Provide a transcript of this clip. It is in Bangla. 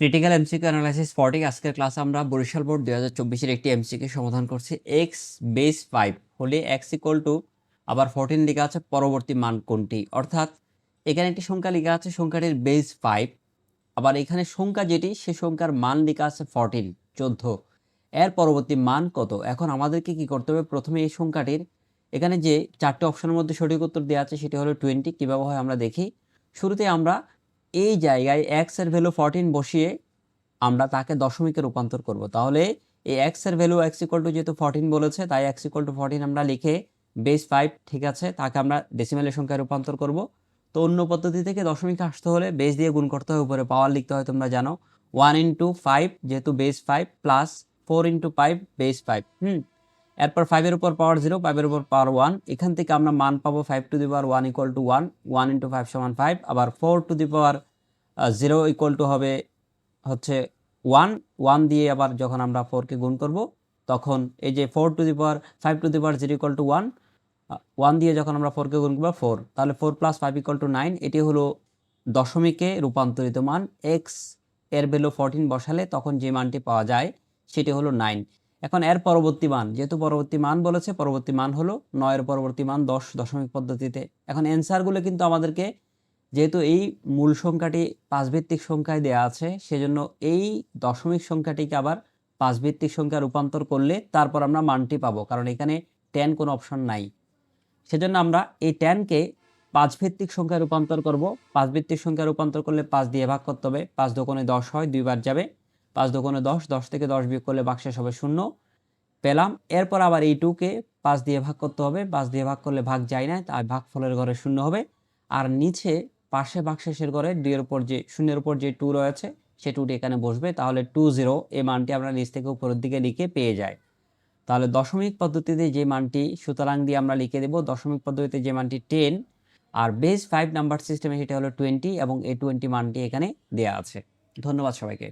ক্রিটিক্যাল এমসিকিউ অ্যানালাইসিস ফর্টি আজকের ক্লাস আমরা বরিশাল বোর্ড দুই হাজার চব্বিশের একটি এমসিকিউ সমাধান করছি। এক্স বেস ফাইভ হলে এক্স ইকুয়াল টু আবার ফোরটিন লেখা আছে, পরবর্তী মান কোনটি? অর্থাৎ এখানে একটি সংখ্যা লেখা আছে, সংখ্যাটির বেস ফাইভ আবার এখানে সংখ্যা যেটি, সে সংখ্যার মান লেখা আছে ফোরটিন চোদ্দ। এর পরবর্তী মান কত? এখন আমাদেরকে কি করতে হবে? প্রথমে এই সংখ্যাটির এখানে যে চারটে অপশনের মধ্যে সঠিক উত্তর দেওয়া আছে, সেটি হলো টোয়েন্টি কীভাবে হয় আমরা দেখি। শুরুতে আমরা এই জায়গায় এক্সের ভ্যালু ফোরটিন বসিয়ে আমরা তাকে দশমিকে রূপান্তর করব। তাহলে এই এক্সের ভ্যালু এক্স ইকুয়াল টু যেহেতু ফোরটিন বলেছে, তাই এক্স ইকুয়াল টু ফোরটিন আমরা লিখে বেস ফাইভ ঠিক আছে, তাকে আমরা ডেসিমেলের সংখ্যায় রূপান্তর করব। তো অন্য পদ্ধতি থেকে দশমিকে আসতে হলে বেস দিয়ে গুণ করতে হয়, উপরে পাওয়ার লিখতে হয়, তোমরা জানো। ওয়ান ইন্টু ফাইভ যেহেতু base five plus four into five base five hmm? এরপর ফাইভের উপর পাওয়ার জিরো ফাইভের উপর পাওয়ার ওয়ান এখান থেকে আমরা মান পাবো five to the power one equal to one one into five সমান ফাইভ আবার four to the power zero equal to হবে হচ্ছে ওয়ান ওয়ান দিয়ে আবার যখন আমরা ফোরকে গুণ করব, তখন এই যে four to the power five to the power zero equal to one one দিয়ে যখন আমরা ফোরকে গুণ করব ফোর তাহলে four plus five equal to nine এটি হলো দশমিকে রূপান্তরিত মান। এক্সের ভ্যালু ফোরটিন বসালে তখন যে মানটি পাওয়া যায়, সেটি হলো নাইন এখন এর পরবর্তী মান, যেহেতু পরবর্তী মান বলেছে, পরবর্তী মান হলো নয়ের পরবর্তী মান দশ দশমিক পদ্ধতিতে। এখন অ্যান্সারগুলো কিন্তু আমাদেরকে, যেহেতু এই মূল সংখ্যাটি পাঁচভিত্তিক সংখ্যায় দেয়া আছে, সেজন্য এই দশমিক সংখ্যাটিকে আবার পাঁচভিত্তিক সংখ্যা রূপান্তর করলে তারপর আমরা মানটি পাবো, কারণ এখানে টেন কোনো অপশন নাই। সেজন্য আমরা এই টেনকে পাঁচ ভিত্তিক সংখ্যায় রূপান্তর করব। পাঁচ ভিত্তিক সংখ্যা রূপান্তর করলে পাঁচ দিয়ে ভাগ করতে হবে, পাঁচ দোকানে দশ হয়, দুইবার যাবে। পাঁচ দোকানে দশ দশ থেকে দশ বিয়োগ করলে বাক্সেস হবে শূন্য। পেলাম। এরপর আবার এই টুকে পাঁচ দিয়ে ভাগ করতে হবে। পাঁচ দিয়ে ভাগ করলে ভাগ যায় না, তাই ভাগ ফলের ঘরে শূন্য হবে। আর নিচে পাশে বাক্সেসের ঘরে দুইয়ের উপর যে, শূন্যের উপর যে টু রয়েছে, সে টুটি এখানে বসবে। তাহলে টু জিরো এই মানটি আমরা নিচ থেকে উপরের দিকে লিখে পেয়ে যাই। তাহলে দশমিক পদ্ধতিতে যে মানটি, সুতরাং দিয়ে আমরা লিখে দেব দশমিক পদ্ধতিতে যে মানটি টেন আর বেস ফাইভ নাম্বার সিস্টেমে সেটা হলো টোয়েন্টি এবং এই টোয়েন্টি মানটি এখানে দেওয়া আছে। ধন্যবাদ সবাইকে।